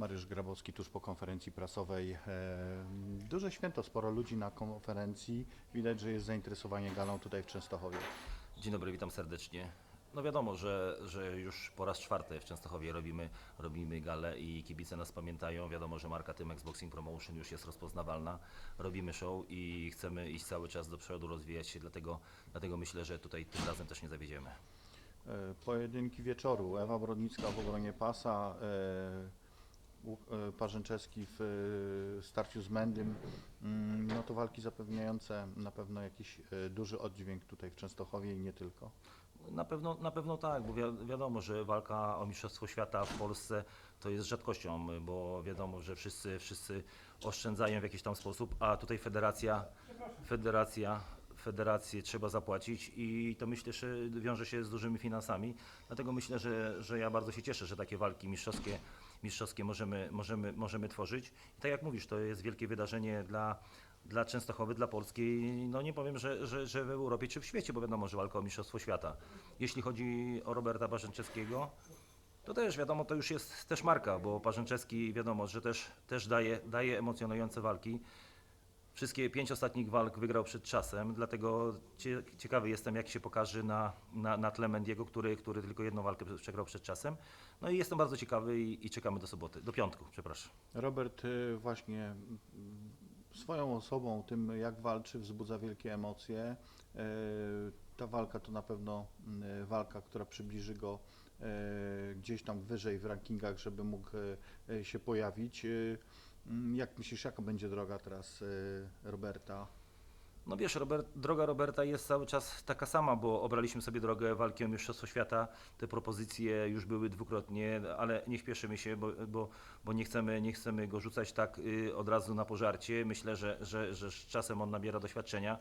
Mariusz Grabowski tuż po konferencji prasowej. E, Duże święto, sporo ludzi na konferencji. Widać, że jest zainteresowanie galą tutaj w Częstochowie. Dzień dobry, witam serdecznie. No wiadomo, że, że już po raz czwarty w Częstochowie robimy, robimy galę i kibice nas pamiętają. Wiadomo, że marka Tymex Boxing Promotion już jest rozpoznawalna. Robimy show i chcemy iść cały czas do przodu, rozwijać się, dlatego, dlatego myślę, że tutaj tym razem też nie zawiedziemy. E, Pojedynki wieczoru. Ewa Brodnicka w obronie pasa. E, Parzęczewski w e, starciu z Mendym. Mm, No to walki zapewniające na pewno jakiś e, duży oddźwięk tutaj w Częstochowie i nie tylko. Na pewno, na pewno tak, bo wi- wiadomo, że walka o Mistrzostwo Świata w Polsce to jest rzadkością, bo wiadomo, że wszyscy, wszyscy oszczędzają w jakiś tam sposób, a tutaj federacja, federacja, federację trzeba zapłacić i to myślę, że wiąże się z dużymi finansami. Dlatego myślę, że, że ja bardzo się cieszę, że takie walki mistrzowskie, mistrzowskie możemy, możemy, możemy tworzyć. I tak jak mówisz, to jest wielkie wydarzenie dla, dla Częstochowy, dla Polski, no nie powiem, że, że, że w Europie czy w świecie, bo wiadomo, że walka o Mistrzostwo Świata. Jeśli chodzi o Roberta Barzęczewskiego, to też wiadomo, to już jest też marka, bo Parzęczewski wiadomo, że też, też daje, daje emocjonujące walki. Wszystkie pięć ostatnich walk wygrał przed czasem, dlatego cie, ciekawy jestem, jak się pokaże na, na, na tle Mendiego, który, który tylko jedną walkę przegrał przed czasem. No i jestem bardzo ciekawy i, i czekamy do soboty, do piątku, przepraszam. Robert y, właśnie mm, swoją osobą, tym jak walczy, wzbudza wielkie emocje. Y, Ta walka to na pewno y, walka, która przybliży go y, gdzieś tam wyżej w rankingach, żeby mógł się pojawić. Mm, Jak myślisz, jaka będzie droga teraz y, Roberta? No wiesz, Robert, droga Roberta jest cały czas taka sama, bo obraliśmy sobie drogę walki o Mistrzostwo Świata. Te propozycje już były dwukrotnie, ale nie śpieszymy się, bo, bo, bo nie, chcemy, nie chcemy go rzucać tak y, od razu na pożarcie. Myślę, że, że, że z czasem on nabiera doświadczenia.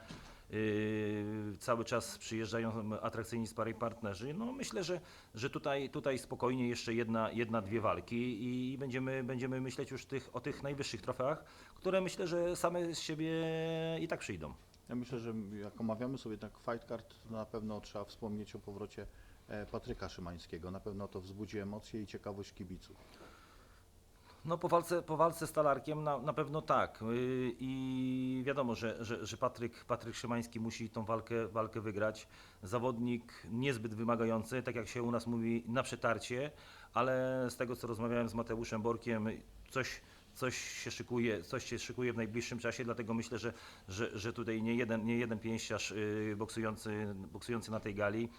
Y, cały czas przyjeżdżają atrakcyjni sparring partnerzy. No myślę, że, że tutaj, tutaj spokojnie jeszcze jedna, jedna, dwie walki i będziemy, będziemy myśleć już tych, o tych najwyższych trofeach, które myślę, że same z siebie i tak przyjdą. Ja myślę, że jak omawiamy sobie tak fight card, to na pewno trzeba wspomnieć o powrocie e, Patryka Szymańskiego. Na pewno to wzbudzi emocje i ciekawość kibiców. No po walce, po walce z Talarkiem na, na pewno tak. Yy, I wiadomo, że, że, że Patryk, Patryk Szymański musi tą walkę, walkę wygrać. Zawodnik niezbyt wymagający, tak jak się u nas mówi, na przetarcie, ale z tego co rozmawiałem z Mateuszem Borkiem, coś, coś się szykuje, coś się szykuje w najbliższym czasie, dlatego myślę, że, że, że tutaj nie jeden, nie jeden pięściarz yy, boksujący, boksujący na tej gali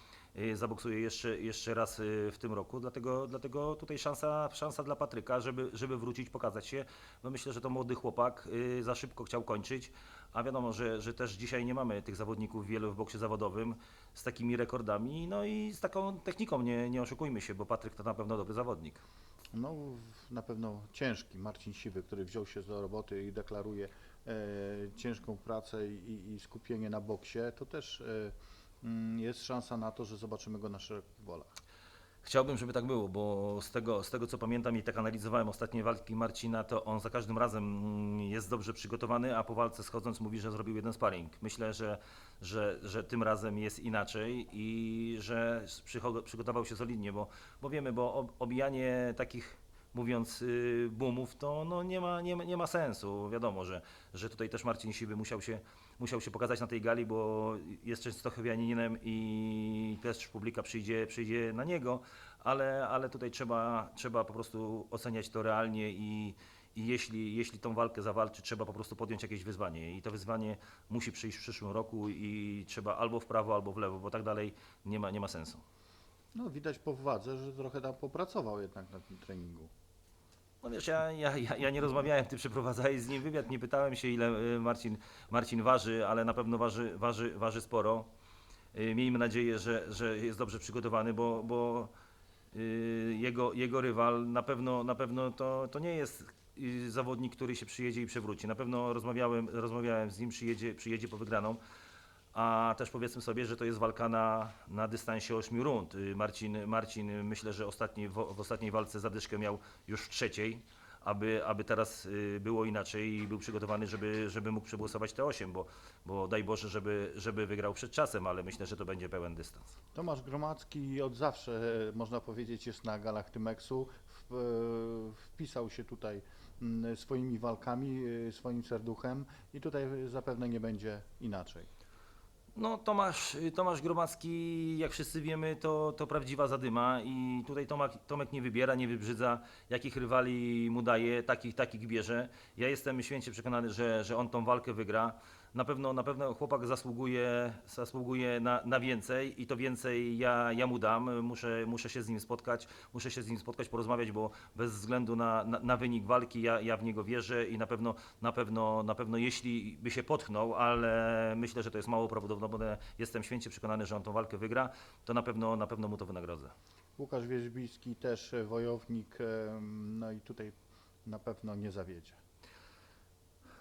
zaboksuje jeszcze, jeszcze raz yy, w tym roku, dlatego, dlatego tutaj szansa, szansa dla Patryka, żeby, żeby wrócić, pokazać się, bo myślę, że to młody chłopak yy, za szybko chciał kończyć, a wiadomo, że, że też dzisiaj nie mamy tych zawodników wielu w boksie zawodowym z takimi rekordami, no i z taką techniką, nie, nie oszukujmy się, bo Patryk to na pewno dobry zawodnik. No, na pewno ciężki. Marcin Siwy, który wziął się do roboty i deklaruje e, ciężką pracę i, i skupienie na boksie, to też e, jest szansa na to, że zobaczymy go na szerokich wolach. Chciałbym, żeby tak było, bo z tego, z tego co pamiętam i tak analizowałem ostatnie walki Marcina, to on za każdym razem mm, jest dobrze przygotowany, a po walce schodząc mówi, że zrobił jeden sparring. Myślę, że, że, że tym razem jest inaczej i że przygotował się solidnie, bo, bo wiemy, bo ob- obijanie takich mówiąc y, boomów, to no nie, ma, nie, ma, nie ma sensu. Wiadomo, że, że tutaj też Marcin Siwy musiał się, musiał się pokazać na tej gali, bo jest częstochowianinem i też publika przyjdzie, przyjdzie na niego, ale, ale tutaj trzeba, trzeba po prostu oceniać to realnie i, i jeśli, jeśli tą walkę zawalczy, trzeba po prostu podjąć jakieś wyzwanie i to wyzwanie musi przyjść w przyszłym roku i trzeba albo w prawo, albo w lewo, bo tak dalej nie ma, nie ma sensu. No, widać po wadze, że trochę tam popracował jednak na tym treningu. No wiesz, ja, ja, ja, nie rozmawiałem, ty przeprowadzałeś z nim wywiad, nie pytałem się ile y, Marcin, Marcin waży, ale na pewno waży, waży, waży sporo. Y, Miejmy nadzieję, że, że jest dobrze przygotowany, bo, bo y, jego, jego rywal na pewno, na pewno to, to nie jest zawodnik, który się przyjedzie i przewróci. Na pewno rozmawiałem, rozmawiałem z nim, przyjedzie, przyjedzie po wygraną. A też powiedzmy sobie, że to jest walka na, na dystansie 8 rund. Y, Marcin, Marcin myślę, że ostatni, w, ostatniej walce zadyszkę miał już w trzeciej, aby, aby teraz y, było inaczej i był przygotowany, żeby, żeby mógł przegłosować te 8, bo, bo daj Boże, żeby, żeby wygrał przed czasem, ale myślę, że to będzie pełen dystans. Tomasz Gromacki od zawsze, e, można powiedzieć, jest na galach Tymeksu. E, wpisał się tutaj mm, swoimi walkami, y, swoim serduchem i tutaj zapewne nie będzie inaczej. No Tomasz, Tomasz Gromacki, jak wszyscy wiemy, to, to prawdziwa zadyma i tutaj Tomek, Tomek nie wybiera, nie wybrzydza, jakich rywali mu daje, takich, takich bierze. Ja jestem święcie przekonany, że, że on tą walkę wygra. Na pewno, na pewno chłopak zasługuje, zasługuje na, na więcej i to więcej ja, ja mu dam. Muszę, muszę się z nim spotkać, muszę się z nim spotkać, porozmawiać, bo bez względu na, na, na wynik walki ja, ja w niego wierzę i na pewno, na pewno, na pewno jeśli by się potknął, ale myślę, że to jest mało prawdopodobne, jestem święcie przekonany, że on tą walkę wygra, to na pewno, na pewno mu to wynagrodzę. Łukasz Wierzbiński też wojownik, no i tutaj na pewno nie zawiedzie.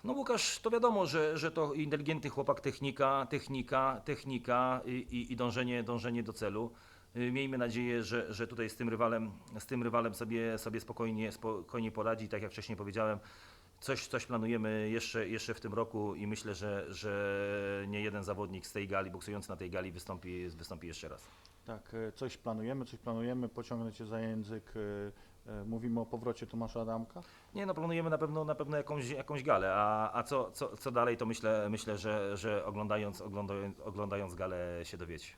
No Łukasz, to wiadomo, że, że to inteligentny chłopak, technika, technika, technika i, i, i dążenie, dążenie do celu. Y, Miejmy nadzieję, że, że tutaj z tym rywalem, z tym rywalem sobie, sobie spokojnie, spokojnie poradzi. Tak jak wcześniej powiedziałem, coś, coś planujemy jeszcze, jeszcze w tym roku i myślę, że, że nie jeden zawodnik z tej gali, boksujący na tej gali wystąpi, wystąpi jeszcze raz. Tak, e, coś planujemy, coś planujemy, pociągnę Cię za język. e, e, Mówimy o powrocie Tomasza Adamka. Nie, no planujemy na pewno, na pewno jakąś, jakąś galę, a, a co, co, co dalej, to myślę, myślę że, że oglądając, oglądając, oglądając galę się dowiecie.